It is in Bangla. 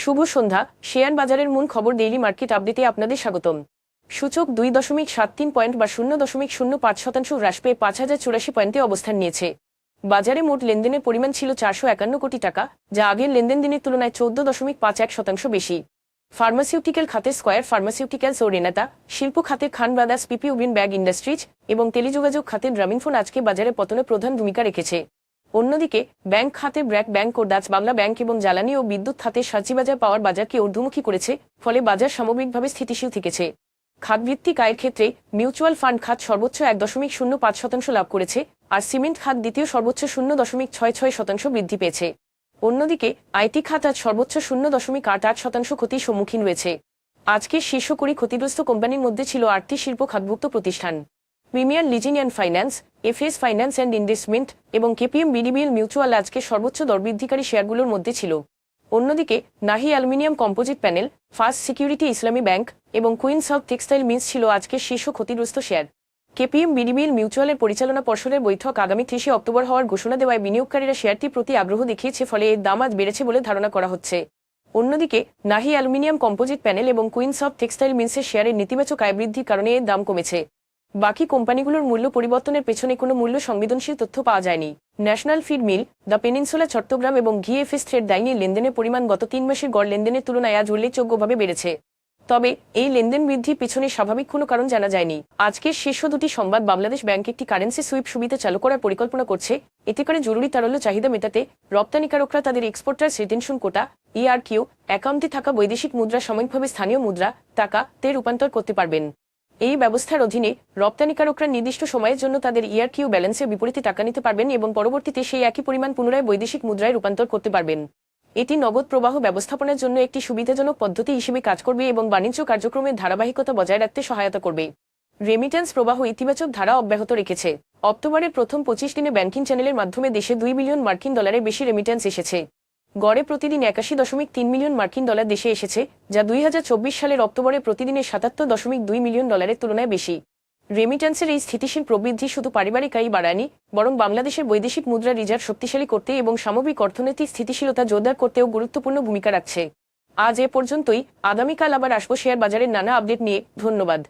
শুভ সন্ধ্যা। শেয়ার বাজারের মূল খবর ডেইলি মার্কেট আপডেটে আপনাদের স্বাগতম। সূচক দুই দশমিক সাত তিন পয়েন্ট বা শূন্য দশমিক শূন্য পাঁচ শতাংশ হ্রাস পেয়ে পাঁচ হাজার চুরাশি পয়েন্টে অবস্থান নিয়েছে। বাজারে মোট লেনদেনের পরিমাণ ছিল চারশো একান্ন কোটি টাকা, যা আগের লেনদেন দিনের তুলনায় চোদ্দ দশমিক পাঁচ এক শতাংশ বেশি। ফার্মাসিউটিক্যাল খাতের স্কয়ার ফার্মাসিউটিক্যালস ও রেনাতা শিল্প খাতের Khan brothers, PP woven bag industries এবং টেলিযোগাযোগ খাতের গ্রামীণফোন আজকে বাজারে পতনে প্রধান ভূমিকা রেখেছে। অন্যদিকে, ব্যাংক খাতে ব্র্যাক ব্যাংক ও ডাচ বাংলা ব্যাংক এবং জ্বালানি ও বিদ্যুৎ খাতে সাজিবাজার পাওয়ার বাজারকে ঊর্ধ্বমুখী করেছে, ফলে বাজার সামগ্রিকভাবে স্থিতিশীল থেকেছে। খাতভিত্তিক আয়ের ক্ষেত্রে মিউচুয়াল ফান্ড খাত সর্বোচ্চ এক দশমিক শূন্য পাঁচ শতাংশ লাভ করেছে আর সিমেন্ট খাত দ্বিতীয় সর্বোচ্চ শূন্য দশমিক ছয় ছয় শতাংশ বৃদ্ধি পেয়েছে। অন্যদিকে আইটি খাত আজ সর্বোচ্চ শূন্য দশমিক আট আট শতাংশ ক্ষতির সম্মুখীন রয়েছে। আজকের শীর্ষ কুড়ি ক্ষতিগ্রস্ত কোম্পানির মধ্যে ছিল আটটি শিল্প খাতভুক্ত প্রতিষ্ঠান। Premier Leasing and Finance FS Finance and Investment এবং কেপিএম বিডিবিএল মিউচুয়াল আজকে সর্বোচ্চ দরবৃদ্ধিকারী শেয়ারগুলোর মধ্যে ছিল। অন্যদিকে, Nahee aluminium composite panel first security Islami bank এবং কুইন্স অফ টেক্সটাইল মিলস ছিল আজকের শীর্ষ ক্ষতিগ্রস্ত শেয়ার। কেপিএম বিডিবিএল মিউচুয়ালের পরিচালনা পর্ষদের বৈঠক আগামী ত্রিশে অক্টোবর হওয়ার ঘোষণা দেওয়ায় বিনিয়োগকারীরা শেয়ারটি প্রতি আগ্রহ দেখিয়েছে, ফলে এর দাম আজ বেড়েছে বলে ধারণা করা হচ্ছে। অন্যদিকে, নাহি অ্যালুমিনিয়াম কম্পোজিট প্যানেল এবং কুইন্স অফ টেক্সটাইল মিলসের শেয়ারের নেতিবাচক আয় বৃদ্ধির কারণে এর দাম কমেছে। বাকি কোম্পানিগুলোর মূল্য পরিবর্তনের পেছনে কোনো মূল্য সংবেদনশীল তথ্য পাওয়া যায়নি। National feed mill, the peninsula, Chattogram এবং ঘিএফএস থ্রেড ডাইনি লেনদেনের পরিমাণ গত তিন মাসের গড় লেনদেনের তুলনায় আজ উল্লেখযোগ্যভাবে বেড়েছে। তবে এই লেনদেন বৃদ্ধির পেছনে স্বাভাবিক কোনো কারণ জানা যায়নি। আজকের শীর্ষ দুটি সংবাদ বাংলাদেশ ব্যাংক একটি কারেন্সি সুইপ সুবিধা চালু করার পরিকল্পনা করছে। এতে করে জরুরি তারল্য চাহিদা মেটাতে রপ্তানিকারকরা তাদের এক্সপোর্টার রিটেনশন কোটা ইআরকিউ অ্যাকাউন্টে থাকা বৈদেশিক মুদ্রা, সাময়িকভাবে স্থানীয় মুদ্রা, টাকা তে রূপান্তর করতে পারবেন। এই ব্যবস্থার অধীনে রপ্তানিকারকরা নির্দিষ্ট সময়ের জন্য তাদের ইয়ার কিউ ব্যালেন্সের বিপরীতে টাকা নিতে পারবেন এবং পরবর্তীতে সেই একই পরিমাণ পুনরায় বৈদেশিক মুদ্রায় রূপান্তর করতে পারবেন। এটি নগদ প্রবাহ ব্যবস্থাপনার জন্য একটি সুবিধাজনক পদ্ধতি হিসেবে কাজ করবে এবং বাণিজ্য কার্যক্রমের ধারাবাহিকতা বজায় রাখতে সহায়তা করবে। রেমিটেন্স প্রবাহ ইতিবাচক ধারা অব্যাহত রেখেছে। অক্টোবরের প্রথম পঁচিশ দিনে ব্যাংকিং চ্যানেলের মাধ্যমে দেশে দুই বিলিয়ন মার্কিন ডলারের বেশি রেমিটেন্স এসেছে। গড়ে প্রতিদিন একাশি দশমিক তিন মিলিয়ন মার্কিন ডলার দেশে এসেছে, যা দুই হাজার চব্বিশ সালের অক্টোবরে প্রতিদিনের সাতাত্তর দশমিক দুই মিলিয়ন ডলারের তুলনায় বেশি। রেমিটেন্সের এই স্থিতিশীল প্রবৃদ্ধি শুধু পারিবারিক আয় বাড়ায়নি, বরং বাংলাদেশের বৈদেশিক মুদ্রা রিজার্ভ শক্তিশালী করতে এবং সামগ্রিক অর্থনৈতিক স্থিতিশীলতা জোরদার করতেও গুরুত্বপূর্ণ ভূমিকা রাখছে। আজ এ পর্যন্তই, আগামীকাল আবার আসব শেয়ার বাজারের নানা আপডেট নিয়ে, ধন্যবাদ।